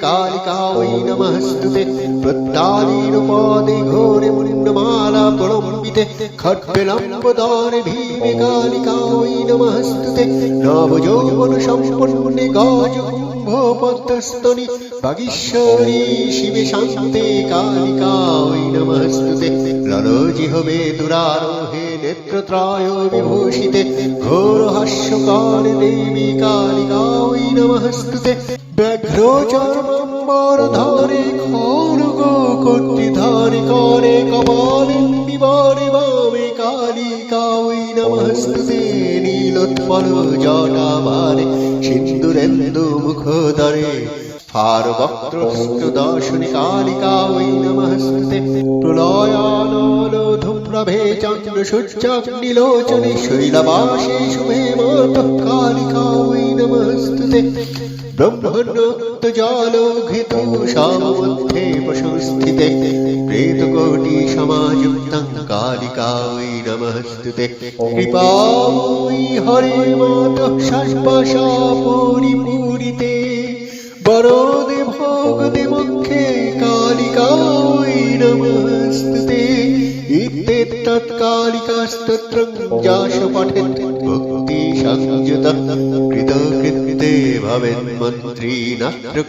কালিকা ওই নমস্তুতে প্রত্যালীন পদে ঘোরে মুন্ডমালা প্রলম্বিতে খট্টলম্বদার ভীমে কালিকা ওই নমস্তুতে নব যৌবন সম্পন্নে গজ কুম্ভ পদ্মস্তনি বাগীশ্বরী শিবে শান্তে কালিকা ওই নমস্তুতে ললজি হবে দুরারোহে নেত্রত্রায় বিভূষিতে ঘোর হাস্যকার দেবী কালিকা ওই নমস্তুতে ব্যাঘ্র চর্মম্বর ধরে খড়গ কর্তি ধরে করে কপালে নিবারে বামে কালিকা ওই নমস্তুতে নীলোৎপল জটাবারে সিন্দুরেন্দু মুখ ধরে। ফার বক্ত্রস্ত দর্শনে কালিকা ওই নমস্তে প্রলয়ানল ধূম্রভে চন্দ্র সূর্যাগ্নিলোচনে শৈলবাসে শুভে মাত কালিকা ওই নমস্তে ব্রহ্মণ্যক্ত জল ঘৃত সমধ্যে প্রশংস্থিতে প্রেতকোটি সমাযুক্তং কালিকা ওই নমস্তুতে কৃপা হরে মাত সর্বসা পরিপূরিতে বরদে ভোগদে মুখে নমস্তুতে ইত্যেতৎকালিকাস্তোত্রং যাশ পঠেৎ ভক্তি সংযুত কৃতকৃত্যে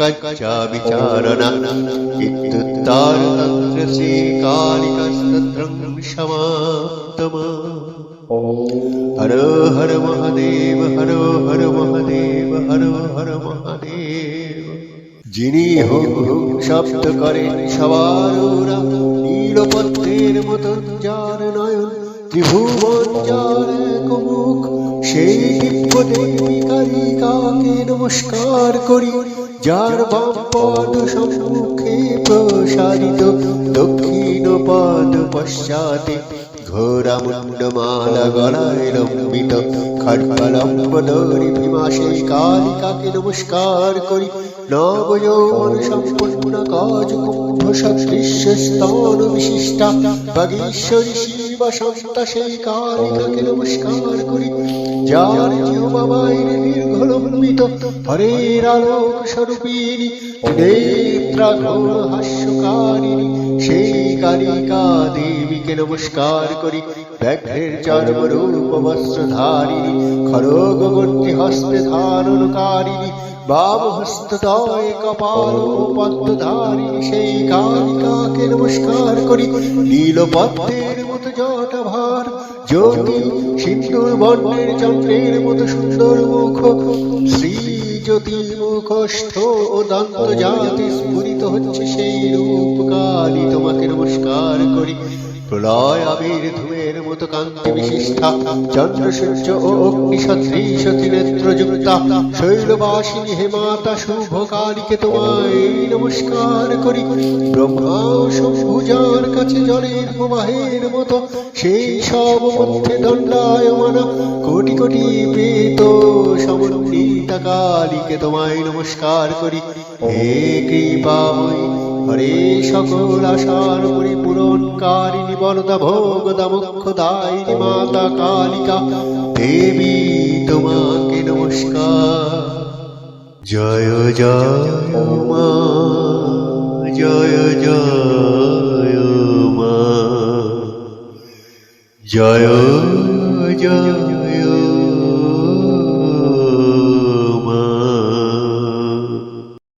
কচ্চা বিচারণা ইত্যুত্তর তন্ত্র শ্রী কালিকাস্তোত্রং সমাপ্তমা হর হর মহাদেব হর হর মহাদেব হর হর মহাদেব যিনি হুম শব্দ করেন সবার নীলপত্রের মতন যার নয়ন ত্রিভুবন যার এক মুখ সেই দেবী নমস্কার করি, যার বাম পদ সম্মুখে প্রসারিত, দক্ষিণ পদ পশ্চাতে ঘোরা মুন্ডমালা গলায় লম্বিত, খড়্গলম্ব দৌড়ি ভীমা সেই কালিকাকে নমস্কার করি। নব যৌবন সম্পূর্ণ কাজ কুম্ভ সদৃশ্য স্তন বিশিষ্টা, বাগীশ্বরী শিব সন্তা সেই কালিকাকে নমস্কার করি। যার জিহ্বা বাইরে দীর্ঘ লম্বিত হরের আলোক স্বরূপিণী নেত্রা হাস্যকারিণী সেই কালিকা দেবীকে নমস্কার করি। ব্যাঘ্রের চর্ম রূপ বস্ত্রধারিণী খড়গ গর্তি হস্তে ধারণকারিণী বাম হস্তদয় কপাল পদ্মধারিণী সেই কালিকাকে নমস্কার করি। নীলপদ্মের মতো জটা ভার জ্যোতি সিন্দুর বর্ণের চন্দ্রের মতো সুন্দর মুখ, শ্রী জ্যোতি মুখস্থ ও দন্ত জাতি স্ফুরিত হচ্ছে সেই রূপকালী তোমাকে নমস্কার করি। প্রলয় আবির ধূমের মতো কান্তি বিশিষ্টা চন্দ্র সূর্য ও অগ্নি সদৃশ ত্রিনেত্রযুক্তা, শৈলবাসিনী হে মাতা তোমায় নমস্কার করি। ব্রহ্মা শম্ভুজার কাছে জলের প্রবাহের মতো সেই সব মধ্যে দণ্ডায়মানা কোটি কোটি প্রেত সমন্বিতা কালীকে তোমায় নমস্কার করি। হে কৃপাময়ী, হরে সকল আশার পরিপূরণ কারিণী বরদা ভোগ মুখ্য দায়িনী মাতা কালিকা দেবী, তোমাকে নমস্কার। জয় জয় মা, জয় জয় মা। জয় জয়